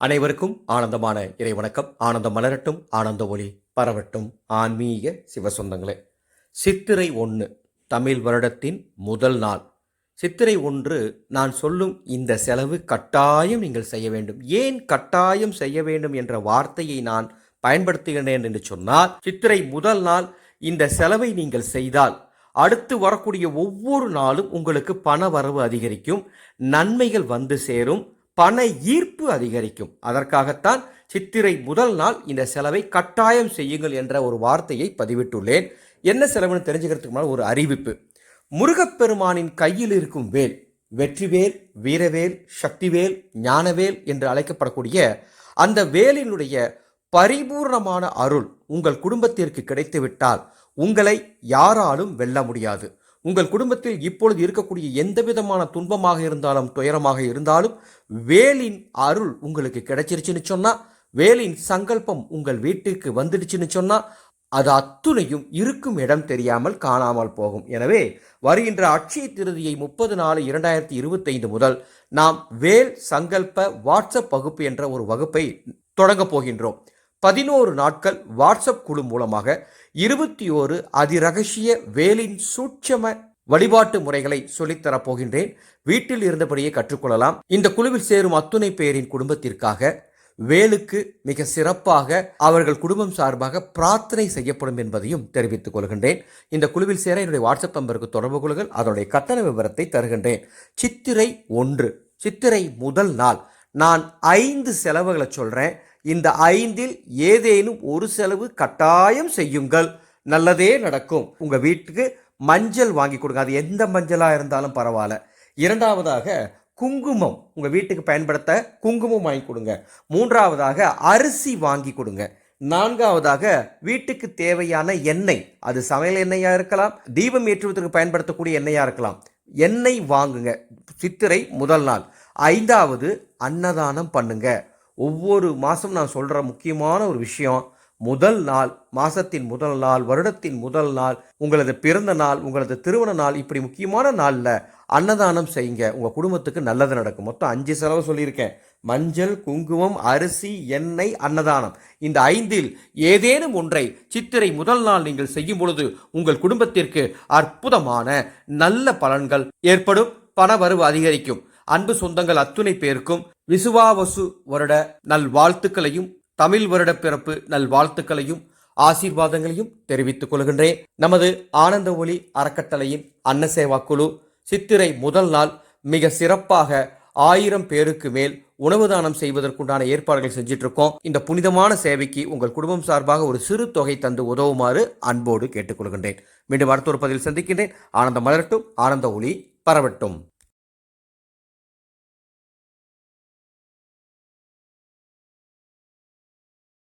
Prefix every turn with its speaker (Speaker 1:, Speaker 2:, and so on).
Speaker 1: அனைவருக்கும் ஆனந்தமான இறை வணக்கம் ஆனந்தம் மலரட்டும் ஆனந்த ஒளி பரவட்டும். ஆன்மீக சிவசொந்தங்களே சித்திரை ஒன்று தமிழ் வருடத்தின் முதல் நாள். சித்திரை ஒன்று நான் சொல்லும் இந்த செலவு கட்டாயம் நீங்கள் செய்ய வேண்டும். ஏன் கட்டாயம் செய்ய வேண்டும் என்ற வார்த்தையை நான் பயன்படுத்துகிறேன் என்று சொன்னால் சித்திரை முதல் நாள் இந்த செலவை நீங்கள் செய்தால் அடுத்து வரக்கூடிய ஒவ்வொரு நாளும் உங்களுக்கு பண வரவு அதிகரிக்கும் நன்மைகள் வந்து சேரும். பண ஈர்ப்பு அதிகரிக்கும். அதற்காகத்தான் சித்திரை முதல் நாள் இந்த செலவை கட்டாயம் செய்யுங்கள் என்ற ஒரு வார்த்தையை பதிவிட்டுள்ளேன். என்ன செலவுன்னு தெரிஞ்சுக்கிறதுக்கு முன்னால் ஒரு அறிவிப்பு. முருகப்பெருமானின் கையில் இருக்கும் வேல் வெற்றிவேல் வீரவேல் சக்திவேல் ஞானவேல் என்று அழைக்கப்படக்கூடிய அந்த வேலினுடைய பரிபூர்ணமான அருள் உங்கள் குடும்பத்திற்கு கிடைத்துவிட்டால் உங்களை யாராலும் வெல்ல முடியாது. உங்கள் குடும்பத்தில் இப்பொழுது இருக்கக்கூடிய எந்த விதமான துன்பமாக இருந்தாலும் துயரமாக இருந்தாலும் வேலின் அருள் உங்களுக்கு கிடைச்சிருச்சுன்னு சொன்னா வேலின் சங்கல்பம் உங்கள் வீட்டிற்கு வந்துடுச்சுன்னு சொன்னா அது அத்துணையும் இருக்கும் இடம் தெரியாமல் காணாமல் போகும். எனவே வருகின்ற அட்சய திருதியை முப்பது நாலு இரண்டாயிரத்தி இருபத்தைந்து முதல் நாம் வேல் சங்கல்ப வாட்ஸ்அப் வகுப்பு என்ற ஒரு வகுப்பை தொடங்கப் போகின்றோம். பதினோரு நாட்கள் வாட்ஸ்அப் குழு மூலமாக இருபத்தி ஓரு அதிரகசிய வேலின் சூட்சம வழிபாட்டு முறைகளை சொல்லித்தரப் போகின்றேன். வீட்டில் இருந்தபடியே கற்றுக்கொள்ளலாம். இந்த குழுவில் சேரும் அத்துணை பேரின் குடும்பத்திற்காக வேலுக்கு மிக சிறப்பாக அவர்கள் குடும்பம் சார்பாக பிரார்த்தனை செய்யப்படும் என்பதையும் தெரிவித்துக் கொள்கின்றேன். இந்த குழுவில் சேர என்னுடைய வாட்ஸ்அப் நம்பருக்கு தொடர்பு கொள்ளுங்கள். அதனுடைய கட்டண விவரத்தை தருகின்றேன். சித்திரை ஒன்று சித்திரை முதல் நாள் நான் ஐந்து செலவுகளை சொல்கிறேன் இந்த ஐந்தில் ஏதேனும் ஒரு செலவு கட்டாயம் செய்யுங்கள். நல்லதே நடக்கும். உங்கள் வீட்டுக்கு மஞ்சள் வாங்கி கொடுங்க. அது எந்த மஞ்சளாக இருந்தாலும் பரவாயில்ல. இரண்டாவதாக குங்குமம். உங்கள் வீட்டுக்கு பயன்படுத்த குங்குமம் வாங்கி கொடுங்க. மூன்றாவதாக அரிசி வாங்கி கொடுங்க. நான்காவதாக வீட்டுக்கு தேவையான எண்ணெய். அது சமையல் எண்ணெயாக இருக்கலாம். தீபம் ஏற்றுவதற்கு பயன்படுத்தக்கூடிய எண்ணெயாக இருக்கலாம். எண்ணெய் வாங்குங்க. சித்திரை முதல் நாள். ஐந்தாவது அன்னதானம் பண்ணுங்க. ஒவ்வொரு மாதம் நான் சொல்கிற முக்கியமான ஒரு விஷயம் முதல் நாள் மாதத்தின் முதல் நாள் வருடத்தின் முதல் நாள் உங்களது பிறந்த நாள் உங்களது திருமண நாள் இப்படி முக்கியமான நாளில் அன்னதானம் செய்யுங்க. உங்கள் குடும்பத்துக்கு நல்லது நடக்கும். மொத்தம் அஞ்சு செலவு சொல்லியிருக்கேன். மஞ்சள் குங்குமம் அரிசி எண்ணெய் அன்னதானம். இந்த ஐந்தில் ஏதேனும் ஒன்றை சித்திரை முதல் நாள் நீங்கள் செய்யும் பொழுது உங்கள் குடும்பத்திற்கு அற்புதமான நல்ல பலன்கள் ஏற்படும். பண வரவு அதிகரிக்கும். அன்பு சொந்தங்கள் அத்துணை பேருக்கும். விசுவாவசு வருட நல் வாழ்த்துக்களையும் தமிழ் வருட பிறப்பு நல் வாழ்த்துக்களையும் ஆசீர்வாதங்களையும் தெரிவித்துக் கொள்கின்றேன். நமது ஆனந்த ஒளி அறக்கட்டளையின் அன்னசேவா குழு சித்திரை முதல் நாள் மிக சிறப்பாக ஆயிரம் பேருக்கு மேல் உணவு தானம் செய்வதற்குண்டான ஏற்பாடுகள் செஞ்சிட்டு இருக்கோம் இந்த புனிதமான சேவைக்கு உங்கள் குடும்பம் சார்பாக ஒரு சிறு தொகை தந்து உதவுமாறு அன்போடு கேட்டுக்கொள்கின்றேன். மீண்டும் அடுத்த ஒரு பதில் சந்திக்கின்றேன். ஆனந்த மலரட்டும் ஆனந்த ஒளி பரவட்டும்.